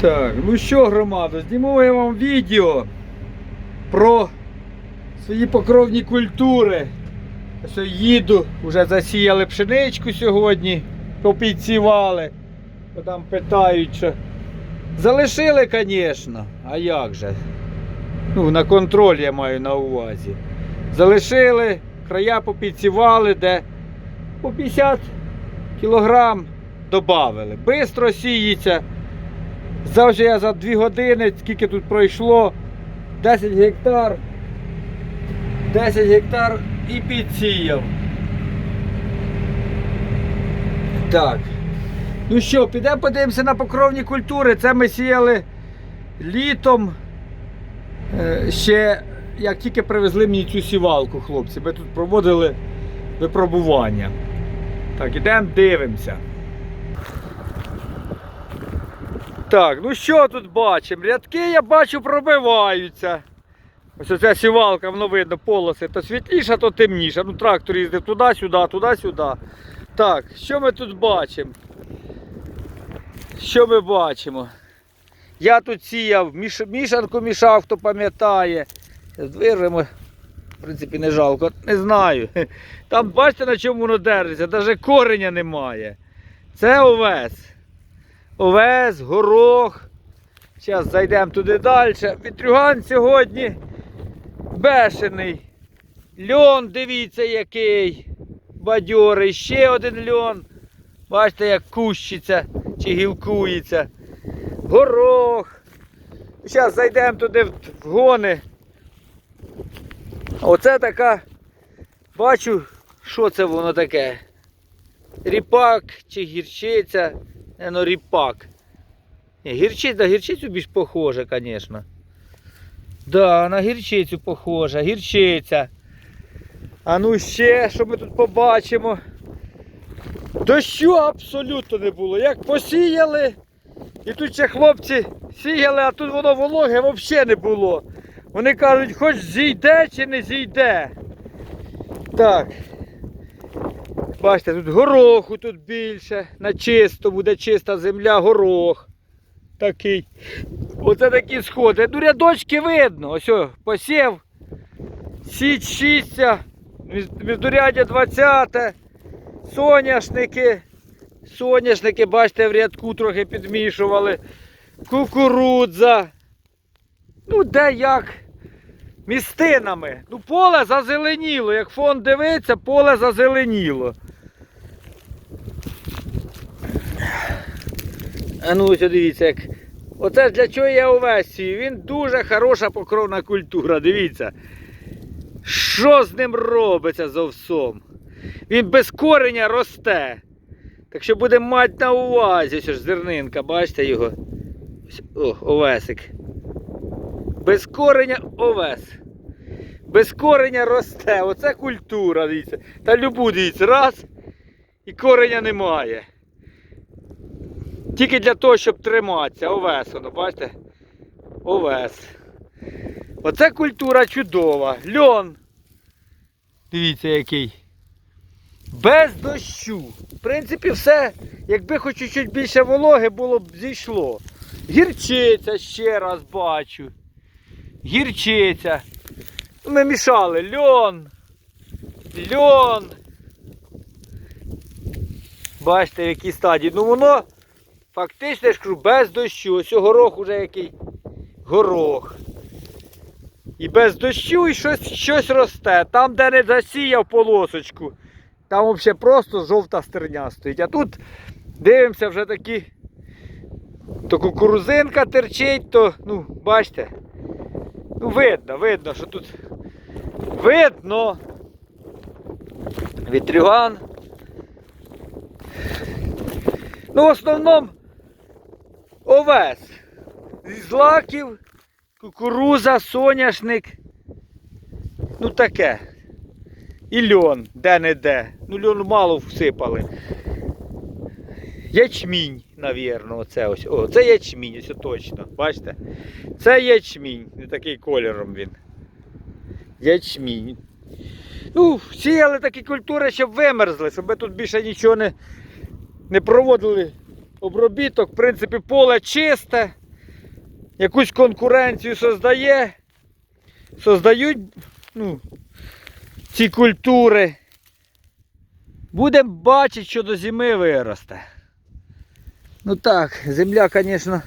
Так, ну що, громада, зніму я вам відео про свої покровні культури. Ось їду, вже засіяли пшеничку сьогодні, попідсівали. Бо Там питають, що залишили, звісно, а як же? Ну, на контроль я маю на увазі. Залишили, края попідсівали, де по 50 кілограм додали. Бистро сіється. Завжди я за 2 години, скільки тут пройшло, 10 гектар. 10 гектар і підсіяв. Так. Ну що, підемо подивимося на покровні культури. Це ми сіяли літом. Е, Ще як тільки привезли мені цю сівалку, хлопці, ми тут проводили випробування. Так, ідемо дивимося. Так, ну що тут бачимо? Рядки я бачу пробиваються. Ось оця сівалка, воно видно, полоси то світліша, то темніша. Ну, трактор їздив туди-сюди, туди-сюди. Так, що ми тут бачимо? Що ми бачимо? Я тут сіяв, міш... мішанку мішав, хто пам'ятає. Вирвемо, в принципі, не жалко, не знаю. Там бачите на чому воно держиться, навіть кореня немає. Це овес. Овес, горох. Зараз зайдемо туди далі. Вітрюган сьогодні бешений. Льон, дивіться, який. Бадьорий. Ще один льон. Бачите, як кущиться чи гілкується. Горох. Зараз зайдемо туди в гони. Оце така. Бачу, що це воно таке. Ріпак чи гірчиця. Не, ну ріпак. Гірчиця, на гірчицю більш похоже, звісно. Да, на гірчицю похожа, гірчиця. А ну ще, що ми тут побачимо. Дощу абсолютно не було. Як посіяли, і тут ще хлопці сіяли, а тут воно вологе взагалі не було. Вони кажуть, хоч зійде чи не зійде. Так. Бачите, тут гороху тут більше. На чисто буде чиста земля, горох. Такий. Оце такі сходи. Ну, рядочки видно. Ось посів. Січ шістя. Міждурядя 20. Соняшники. Соняшники, бачите, в рядку трохи підмішували. Кукурудза. Ну, де як? Містинами. Ну, поле зазеленіло. Як фон дивиться, поле зазеленіло. А ну ось дивіться, як. Оце для чого я овес сію. Він дуже хороша покровна культура. Дивіться. Що з ним робиться з овсом? Він без кореня росте. Так що будемо мати на увазі. Ось ж зернинка, бачите його? О, овесик. Без кореня овес. Без кореня росте. Оце культура, дивіться. Та любу дивіться, раз і кореня немає. Тільки для того, щоб триматися. Овес, воно, бачите? Овес. Оце культура чудова. Льон. Дивіться який. Без дощу. В принципі, все, якби хоч чуть більше вологи було б зійшло. Гірчиця ще раз бачу. Гірчиця. Ми мішали льон. Льон. Бачите, в якій стадії. Ну воно фактично я ж кажу, без дощу. Ось горох уже який горох. І без дощу і щось, щось росте. Там, де не засіяв полосочку, там взагалі просто жовта стерня стоїть. А тут дивимося вже такі. То кукурузинка терчить, то, ну, бачите. Ну, видно, видно, що тут видно. Вітрюган. Ну, в основному овес. Злаків, кукуруза, соняшник. Ну таке. І льон, де-не-де. Ну льону мало всипали. Ячмінь, навірно, оце ось. О, це ячмінь, ось точно. Бачите? Це ячмінь, не такий кольором він. Ячмінь. Ну, сіяли такі культури, щоб вимерзли, щоб тут більше нічого не, не проводили обробіток. В принципі, поле чисте. якусь конкуренцію создає, создають ну, ці культури. Будемо бачити, що до зими виросте. Ну так, земля, звісно,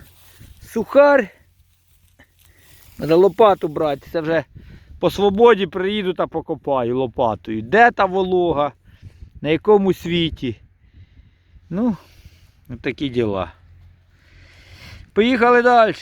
сухарь. Треба лопату брати. Це вже по свободі приїду та покопаю лопатою. Де та волога? На якому світі? Ну, от такі діла. Поїхали далі.